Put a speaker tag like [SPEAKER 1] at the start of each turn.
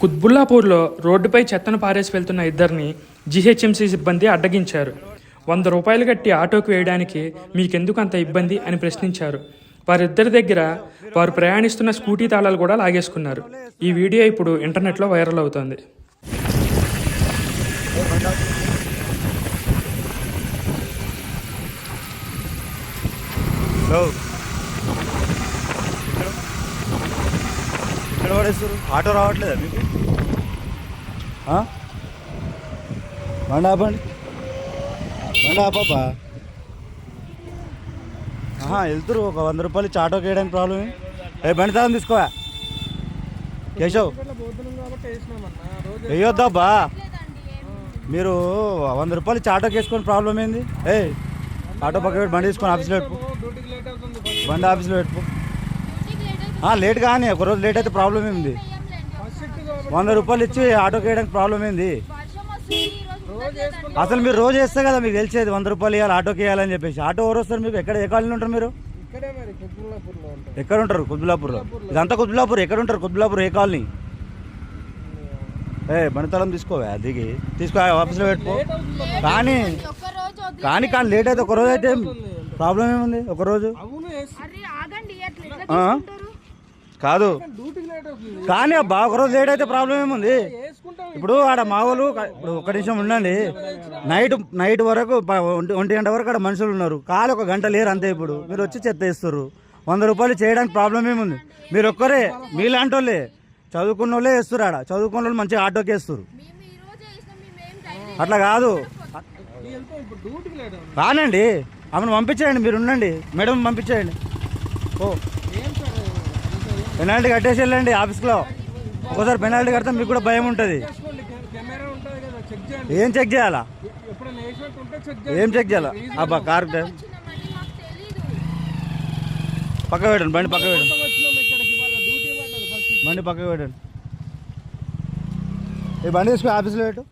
[SPEAKER 1] కుత్బుల్లాపూర్లో రోడ్డుపై చెత్తను పారేసి వెళ్తున్న ఇద్దరిని జీహెచ్ఎంసీ సిబ్బంది అడ్డగించారు. వంద రూపాయలు కట్టి ఆటోకు వేయడానికి మీకెందుకు అంత ఇబ్బంది అని ప్రశ్నించారు. వారిద్దరి దగ్గర వారు ప్రయాణిస్తున్న స్కూటీ తాళాలు కూడా లాగేసుకున్నారు. ఈ వీడియో ఇప్పుడు ఇంటర్నెట్లో వైరల్ అవుతోంది.
[SPEAKER 2] హలో ఎక్కడ పడేస్తారు ఆటో రావట్లేదా మీకు? బండి ఆపండి. బండి ఆపాపా ఆహా వెళ్తురు ఒక వంద రూపాయలు ఇచ్చి ఆటోకి వేయడానికి ప్రాబ్లం ఏ? బండి తాగం తీసుకోవా కేశవ్. వేయొద్దాబ్బా. మీరు వంద రూపాయలు ఇచ్చి ఆటోకి వేసుకొని ప్రాబ్లం ఏంది? ఏ ఆటో పక్క పెట్టి బండి తీసుకొని ఆఫీస్లో పెట్టుకో. బండి ఆఫీస్లో పెట్టుకో. లేట్ కానీ ఒక రోజు లేట్ అయితే ప్రాబ్లం ఏంది వంద రూపాయలు ఇచ్చి ఆటోకి వేయడానికి ప్రాబ్లం ఏంది? అసలు మీరు రోజు వేస్తే కదా మీకు తెలిసేది వంద రూపాయలు ఇవ్వాలి ఆటోకి వేయాలని చెప్పేసి. ఆటో ఎవరు వస్తారు మీకు ఎక్కడ ఏ కాలనీ ఉంటారు మీరు? ఎక్కడ ఉంటారు. కుత్బులాపూర్లో ఇదంతా కుత్బులాపూర్ ఎక్కడ ఉంటారు కుత్బులాపూర్ ఏ కాలనీ? ఏ మణితలం తీసుకోవా? దిగి. తీసుకో ఆఫీస్లో పెట్టుకో. కానీ కానీ కానీ లేట్ అయితే ఒక రోజు అయితే ప్రాబ్లం ఏముంది? ఒక కాదు. కానీ అబ్బా ఒక రోజు లేట్ అయితే ప్రాబ్లం ఏముంది? ఇప్పుడు ఆడ మా వాళ్ళు ఇప్పుడు ఒక నిమిషం ఉండండి. నైట్ నైట్ వరకు ఒంటి గంట వరకు ఆడ మనుషులు ఉన్నారు. కాలు ఒక గంట లేరు అంతే ఇప్పుడు. మీరు వచ్చి చెత్త వేస్తారు వంద రూపాయలు చేయడానికి ప్రాబ్లం ఏముంది? మీరు ఒక్కరే మీలాంటి వాళ్ళే చదువుకున్న వాళ్ళే వేస్తారు ఆడ. చదువుకున్న వాళ్ళు మంచిగా ఆటోకి వేస్తారు అట్లా కాదు. కానండి ఆమెను పంపించేయండి మీరు ఉండండి. మేడం పంపించేయండి. ఓ. పెనాల్టీ కట్టేసి వెళ్ళండి ఆఫీస్లో. ఒకసారి పెనాల్టీ కడితే మీకు కూడా భయం ఉంటుంది. ఏం చెక్ చేయాలా? ఏం చెక్ చేయాలా? అబ్బా కార్ పక్క పెట్టండి బండి పక్క పెట్టండి. బండి పక్కకు పెట్టండి. ఈ బండి తీసుకుని ఆఫీస్లో పెట్టు.